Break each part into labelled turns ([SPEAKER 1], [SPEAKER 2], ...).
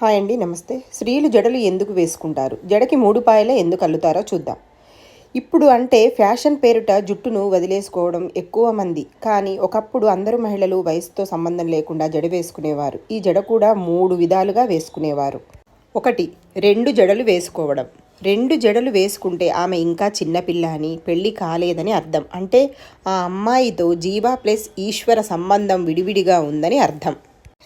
[SPEAKER 1] Hi అండి నమస్తే. స్త్రీలు జడలు ఎందుకు వేసుకుంటారు? జడకి మూడు పాయలే ఎందుకు అల్లుతారో చూద్దాం. ఇప్పుడు అంటే ఫ్యాషన్ పేరిట జుట్టును వదిలేసుకోవడం ఎక్కువ మంది. కానీ ఒకప్పుడు అందరూ మహిళలు వయసుతో సంబంధం లేకుండా జడ వేసుకునేవారు. ఈ జడ కూడా మూడు విధాలుగా వేసుకునేవారు. ఒకటి రెండు జడలు వేసుకోవడం. రెండు జడలు వేసుకుంటే ఆమె ఇంకా చిన్నపిల్ల అని పెళ్ళి కాలేదని అర్థం. అంటే ఆ అమ్మాయితో జీవా ప్లస్ ఈశ్వర సంబంధం విడివిడిగా ఉందని అర్థం.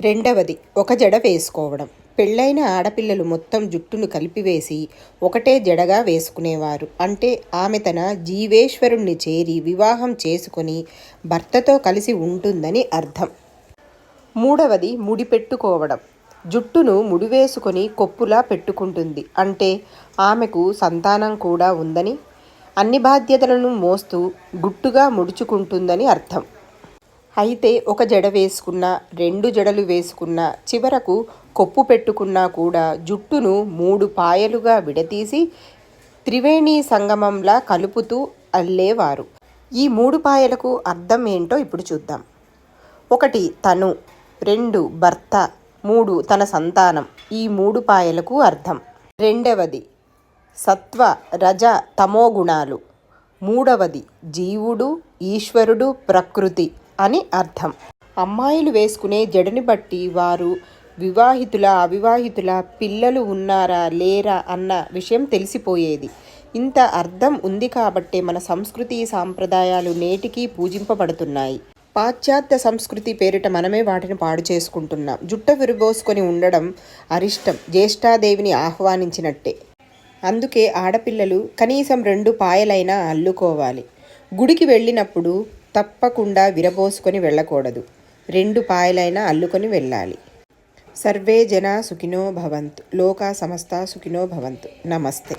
[SPEAKER 1] రెండవది ఒక జడ వేసుకోవడం. పెళ్ళైన ఆడపిల్లలు మొత్తం జుట్టును కలిపివేసి ఒకటే జడగా వేసుకునేవారు. అంటే ఆమె తన జీవేశ్వరుణ్ణి చేరి వివాహం చేసుకొని భర్తతో కలిసి ఉంటుందని అర్థం. మూడవది ముడి పెట్టుకోవడం జుట్టును ముడివేసుకొని కొప్పులా పెట్టుకుంటుంది. అంటే ఆమెకు సంతానం కూడా ఉందని అన్ని బాధ్యతలను మోస్తూ గుట్టుగా ముడుచుకుంటుందని అర్థం. అయితే ఒక జడ వేసుకున్నా రెండు జడలు వేసుకున్నా చివరకు కొప్పు పెట్టుకున్నా కూడా జుట్టును మూడు పాయలుగా విడతీసి త్రివేణి సంగమంలా కలుపుతూ అల్లేవారు. ఈ మూడు పాయలకు అర్థం ఏంటో ఇప్పుడు చూద్దాం. ఒకటి తను రెండు భర్త మూడు తన సంతానం. ఈ మూడు పాయలకు అర్థం. రెండవది సత్వ రజ తమో గుణాలు మూడవది జీవుడు ఈశ్వరుడు ప్రకృతి. అని అర్థం. అమ్మాయిలు వేసుకునే జడని బట్టి వారు వివాహితుల అవివాహితుల పిల్లలు ఉన్నారా లేరా అన్న విషయం తెలిసిపోయేది. ఇంత అర్థం ఉంది కాబట్టే మన సంస్కృతి సాంప్రదాయాలు నేటికీ పూజింపబడుతున్నాయి. పాశ్చాత్య సంస్కృతి పేరిట మనమే వాటిని పాడు చేసుకుంటున్నాం. జుట్ట విరుబోసుకొని ఉండడం అరిష్టం జ్యేష్ఠాదేవిని ఆహ్వానించినట్టే. అందుకే ఆడపిల్లలు కనీసం రెండు పాయలైనా అల్లుకోవాలి. గుడికి వెళ్ళినప్పుడు తప్పకుండా విరబోసుకొని వెళ్ళకూడదు. రెండు పాయలైనా అల్లుకొని వెళ్ళాలి. సర్వే జన సుఖినో భవంతు. లోకా సమస్త సుఖినో భవంతు. నమస్తే.